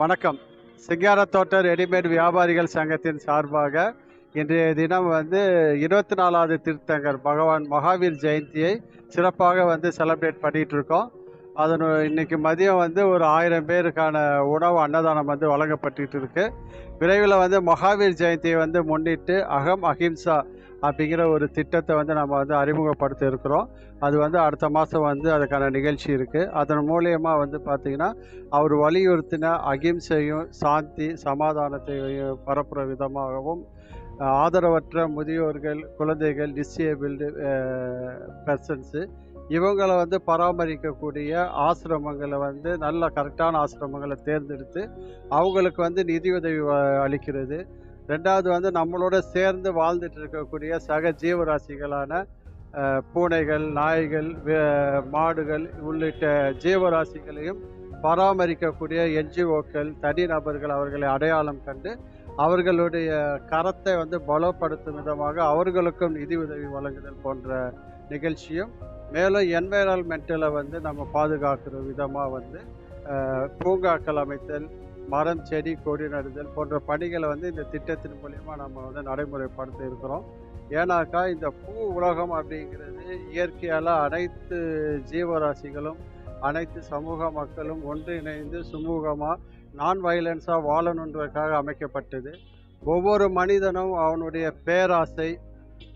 வணக்கம். சிங்காரத்தோட்ட ரெடிமேட் வியாபாரிகள் சங்கத்தின் சார்பாக இன்றைய தினம் வந்து இருபத்தி நாலாவது திருத்தங்கர் பகவான் மகாவீர் ஜெயந்தியை சிறப்பாக வந்து செலிப்ரேட் பண்ணிட்டு இருக்கோம் அதன் இன்னைக்கு மதியம் வந்து ஒரு ஆயிரம் பேருக்கான உணவு அன்னதானம் வந்து வழங்கப்பட்டு இருக்கு விரைவில் வந்து மகாவீர் ஜெயந்தியை வந்து முன்னிட்டு அகம் அஹிம்சா அப்படிங்கிற ஒரு திட்டத்தை வந்து நம்ம வந்து அறிமுகப்படுத்த இருக்கிறோம் அது வந்து அடுத்த மாதம் வந்து அதுக்கான நிகழ்ச்சி இருக்குது அதன் மூலயமா வந்து பார்த்திங்கன்னா அவர் வலியுறுத்தின அகிம்சையும் சாந்தி சமாதானத்தையும் பரப்புகிற விதமாகவும் ஆதரவற்ற முதியோர்கள் குழந்தைகள் டிசேபிள்டு பர்சன்ஸு இவங்களை வந்து பராமரிக்கக்கூடிய ஆசிரமங்களை வந்து நல்ல கரெக்டான ஆசிரமங்களை தேர்ந்தெடுத்து அவங்களுக்கு வந்து நிதியுதவி வ- அளிக்கிறது. ரெண்டாவது வந்து நம்மளோட சேர்ந்து வாழ்ந்துட்டு இருக்கக்கூடிய சக ஜீவராசிகளான பூனைகள் நாய்கள் வே- மாடுகள் உள்ளிட்ட ஜீவராசிகளையும் பராமரிக்கக்கூடிய என்ஜிஓக்கள் தனிநபர்கள் அவர்களை அடையாளம் கண்டு அவர்களுடைய கரத்தை வந்து பலப்படுத்தும் விதமாக அவர்களுக்கும் நிதி உதவி வழங்குதல் போன்ற நிகழ்ச்சியும் மேலும் என்வைரான்மெண்ட்டில் வந்து நம்ம பாதுகாக்கிற விதமாக வந்து பூங்காக்கள் அமைத்தல் மரம் செடி கொடி நடுதல் போன்ற பணிகளை வந்து இந்த திட்டத்தின் மூலிமா நம்ம வந்து நடைமுறைப்படுத்த இருக்கிறோம். ஏன்னாக்கா இந்த பூ உலகம் அப்படிங்கிறது இயற்கையால் அனைத்து ஜீவராசிகளும் அனைத்து சமூக மக்களும் ஒன்றிணைந்து சுமூகமாக நான் வயலன்ஸாக வாழணுன்றதுக்காக அமைக்கப்பட்டது. ஒவ்வொரு மனிதனும் அவனுடைய பேராசை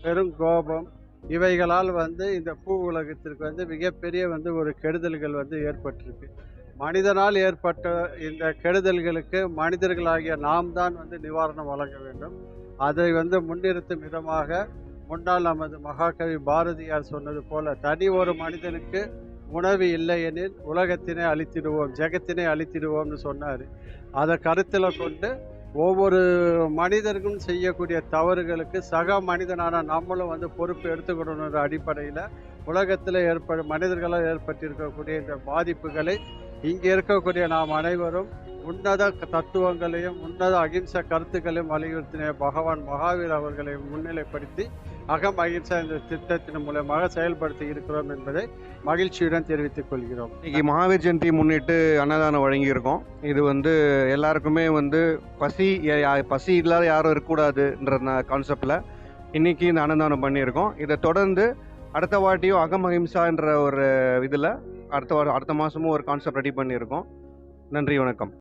பெருங்கோபம் இவைகளால் வந்து இந்த பூ உலகத்திற்கு வந்து மிகப்பெரிய வந்து ஒரு கெடுதல்கள் வந்து ஏற்பட்டிருக்கு. மனிதனால் ஏற்பட்ட இந்த கெடுதல்களுக்கு மனிதர்களாகிய நாம் தான் வந்து நிவாரணம் வழங்க வேண்டும். அதை வந்து முன்னிறுத்தும் விதமாக முன்னாள் நமது மகாகவி பாரதியார் சொன்னது போல தனி ஒரு மனிதனுக்கு உணவு இல்லை எனில் உலகத்தினை அழித்திடுவோம் ஜெகத்தினை அழித்திடுவோம்னு சொன்னார். அதை கருத்தில் கொண்டு ஒவ்வொரு மனிதர்களும் செய்யக்கூடிய தவறுகளுக்கு சக மனிதனான நம்மளும் வந்து பொறுப்பு எடுத்துக்கணுன்ற அடிப்படையில் உலகத்தில் ஏற்ப மனிதர்களால் ஏற்பட்டிருக்கக்கூடிய இந்த பாதிப்புகளை இங்கே இருக்கக்கூடிய நாம் அனைவரும் உன்னத தத்துவங்களையும் உன்னத அகிம்சை கருத்துக்களையும் வலியுறுத்தின பகவான் மகாவீர் அவர்களை முன்னிலைப்படுத்தி அகம் அகிம்சா இந்த திட்டத்தின் மூலமாக செயல்படுத்தி இருக்கிறோம் என்பதை மகிழ்ச்சியுடன் தெரிவித்துக் கொள்கிறோம். இன்னைக்கு மகாவீர் ஜெயந்தி முன்னிட்டு அன்னதானம் வழங்கியிருக்கோம். இது வந்து எல்லாருக்குமே வந்து பசி யா- பசி இல்லாத யாரும் இருக்கக்கூடாதுன்ற கான்செப்டில் இன்னைக்கு இந்த அன்னதானம் பண்ணியிருக்கோம். இதை தொடர்ந்து அடுத்த வாட்டியும் அகம் அஹிம்சான்ற ஒரு இதில் அடுத்த வாரம் அடுத்த மாதமும் ஒரு கான்செப்ட் ரெடி பண்ணியிருக்கோம். நன்றி வணக்கம்.